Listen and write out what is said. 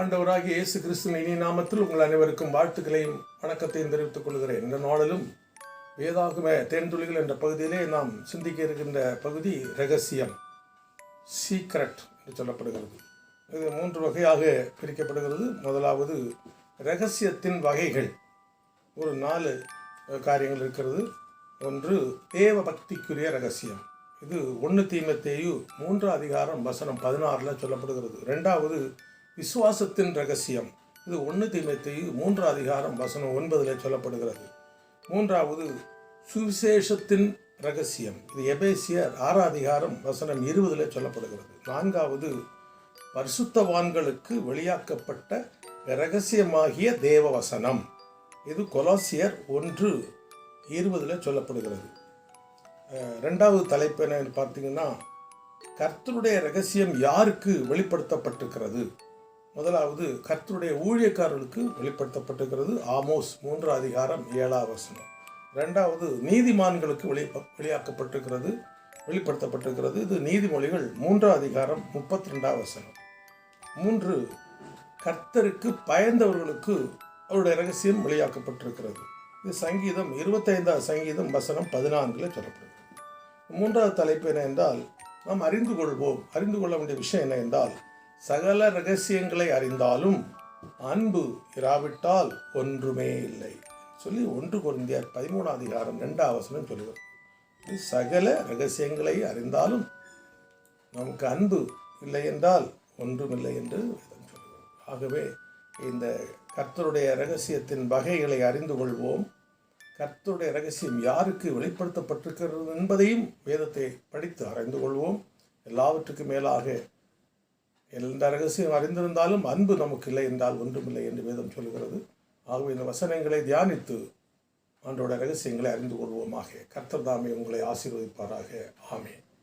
ஆண்டவராகிய இயேசு கிறிஸ்துவின் இனி நாமத்தில் உங்கள் அனைவருக்கும் வாழ்த்துக்களையும் வணக்கத்தையும் தெரிவித்துக் கொள்கிறேன். இந்த நாளிலும் வேதாகும தேன்துளிகள் என்ற பகுதியிலே நாம் சிந்திக்க இருக்கின்ற பகுதி ரகசியம் சீக்ரெட் என்று சொல்லப்படுகிறது. இது மூன்று வகையாக பிரிக்கப்படுகிறது. முதலாவது ரகசியத்தின் வகைகள். ஒரு நாலு காரியங்கள் இருக்கிறது. ஒன்று தேவ பக்திக்குரிய ரகசியம் இது ஒன்று தீமத்தேயு மூன்று அதிகாரம் வசனம் பதினாறில் சொல்லப்படுகிறது. ரெண்டாவது விசுவாசத்தின் ரகசியம். இது ஒன்று தீமத்தேயு மூன்று அதிகாரம் வசனம் ஒன்பதில் சொல்லப்படுகிறது. மூன்றாவது சுவிசேஷத்தின் ரகசியம். இது எபேசியர் ஆறாம் அதிகாரம் வசனம் இருபதில் சொல்லப்படுகிறது. நான்காவது பரிசுத்தவான்களுக்கு வெளியாக்கப்பட்ட ரகசியமாகிய தேவ வசனம் இது கொலாசியர் ஒன்று இருபதில் சொல்லப்படுகிறது. ரெண்டாவது தலைப்பு என்னன்னு பார்த்தீங்கன்னா கர்த்தருடைய ரகசியம் யாருக்கு வெளிப்படுத்தப்பட்டிருக்கிறது? முதலாவது கர்த்தருடைய ஊழியக்காரர்களுக்கு வெளிப்படுத்தப்பட்டிருக்கிறது ஆமோஸ் மூன்று அதிகாரம் ஏழாம் வசனம். ரெண்டாவது நீதிமான்களுக்கு வெளி வெளியாக்கப்பட்டிருக்கிறது வெளிப்படுத்தப்பட்டிருக்கிறது. இது நீதிமொழிகள் மூன்றாம் அதிகாரம் முப்பத்தி ரெண்டாம் வசனம். மூன்று கர்த்தருக்கு பயந்தவர்களுக்கு அவருடைய ரகசியம் வெளியாக்கப்பட்டிருக்கிறது. இது சங்கீதம் இருபத்தைந்தாவது சங்கீதம் வசனம் பதினான்கில் சொல்லப்படுது. மூன்றாவது தலைப்பு என்ன என்றால் நாம் அறிந்து கொள்வோம். அறிந்து கொள்ள வேண்டிய விஷயம் என்ன என்றால் சகல ரகசியங்களை அறிந்தாலும் அன்பு இராவிட்டால் ஒன்றுமே இல்லை. சொல்லி ஒன்று குருந்தியர் பதிமூணாம் அதிகாரம் ரெண்டாம் வசனம் சொல்லுவார் சகல ரகசியங்களை அறிந்தாலும் நமக்கு அன்பு இல்லை என்றால் ஒன்றுமில்லை என்று வேதம் ஆகவே இந்த கர்த்தருடைய ரகசியத்தின் வகைகளை அறிந்து கொள்வோம். கர்த்தருடைய ரகசியம் யாருக்கு வெளிப்படுத்தப்பட்டிருக்கிறது என்பதையும் வேதத்தை படித்து அறிந்து கொள்வோம். எல்லாவற்றுக்கும் மேலாக எந்த ரகசியம் அறிந்திருந்தாலும் அன்பு நமக்கு இல்லை என்றால் ஒன்றுமில்லை என்று வேதம் சொல்கிறது ஆகவே இந்த வசனங்களை தியானித்து ஆண்டோட ரகசியங்களை அறிந்து கொள்வோமாக. கர்த்தர் தாமே உங்களை ஆசீர்வதிப்பாராக. ஆமேன்.